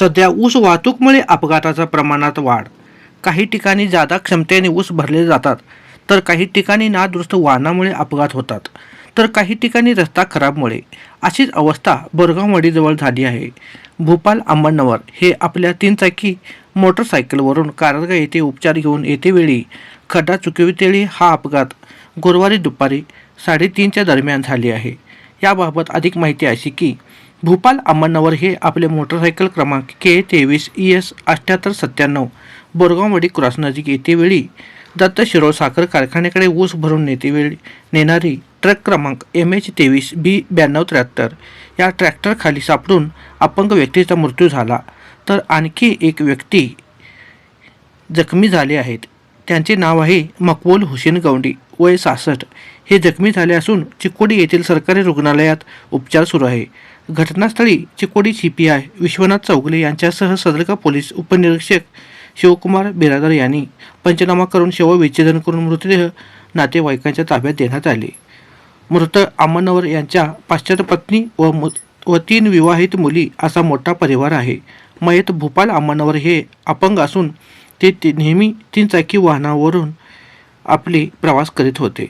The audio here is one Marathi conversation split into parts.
सध्या ऊस वाहतूकमुळे अपघाताच्या प्रमाणात वाढ. काही ठिकाणी जादा क्षमतेने ऊस भरले जातात तर काही ठिकाणी नादुरुस्त वाहनामुळे अपघात होतात तर काही ठिकाणी रस्ता खराबमुळे. अशीच अवस्था बोरगाववाडीजवळ झाली आहे. भूपाल अंबनवर हे आपल्या तीनचाकी मोटरसायकलवरून कारंजा येथे उपचार घेऊन येतेवेळी खड्डा चुकवितेळी हा अपघात गुरुवारी दुपारी साडेतीनच्या दरम्यान झाली आहे. याबाबत अधिक माहिती अशी की भूपाल अंबनवर हे आपले मोटरसायकल क्रमांक के तेवीस ई एस अठ्ठ्याहत्तर सत्त्याण्णव बोरगाववाडी क्रॉसनजीक येतेवेळी दत्त शिरोळ साखर कारखान्याकडे ऊस भरून नेतेवेळी नेणारी ट्रक क्रमांक एम एच तेवीस बी ब्याण्णव त्र्याहत्तर. या ट्रॅक्टरखाली सापडून अपंग व्यक्तीचा मृत्यू झाला. तर आणखी एक व्यक्ती जखमी झाले आहेत. त्यांचे नाव आहे मकबूल हुसेन गौंडी वय सासष्ट. हे जखमी झाले असून चिकोडी येथील सरकारी रुग्णालयात उपचार सुरू आहे. घटनास्थळी Chikodi CPI P I Vishwanath Chougale यांच्यासह सदरका पोलीस उपनिरीक्षक शिवकुमार बिरादर यांनी पंचनामा करून शवविच्छेदन करून मृतदेह नातेवाईकांच्या ताब्यात देण्यात आले. मृत आमनवर यांच्या पाश्चात्य पत्नी व व तीन विवाहित मुली असा मोठा परिवार आहे. मयत भूपाल आमनवर हे अपंग असून ते ते नेहमी तीन चाकी वाहनावरून आपले प्रवास करीत होते.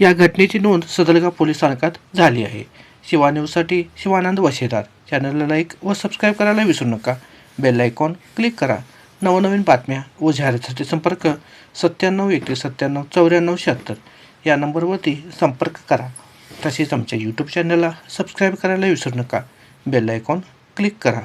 या घटनेची नोंद सदरगा पोलीस स्थानकात झाली आहे. शिवा न्यूजसाठी शिवानंद वशेदार चॅनलला लाईक व सबस्क्राईब करायला विसरू नका. बेल आयकॉन क्लिक करा. नवनवीन बातम्या व जाहिरातीसाठी संपर्क सत्त्याण्णव एकतीस सत्त्याण्णव चौऱ्याण्णव शहात्तर. या नंबरवरती संपर्क करा. तसेच आमच्या यूट्यूब चॅनलला सबस्क्राईब करायला विसरू नका. बेल आयकॉन क्लिक करा.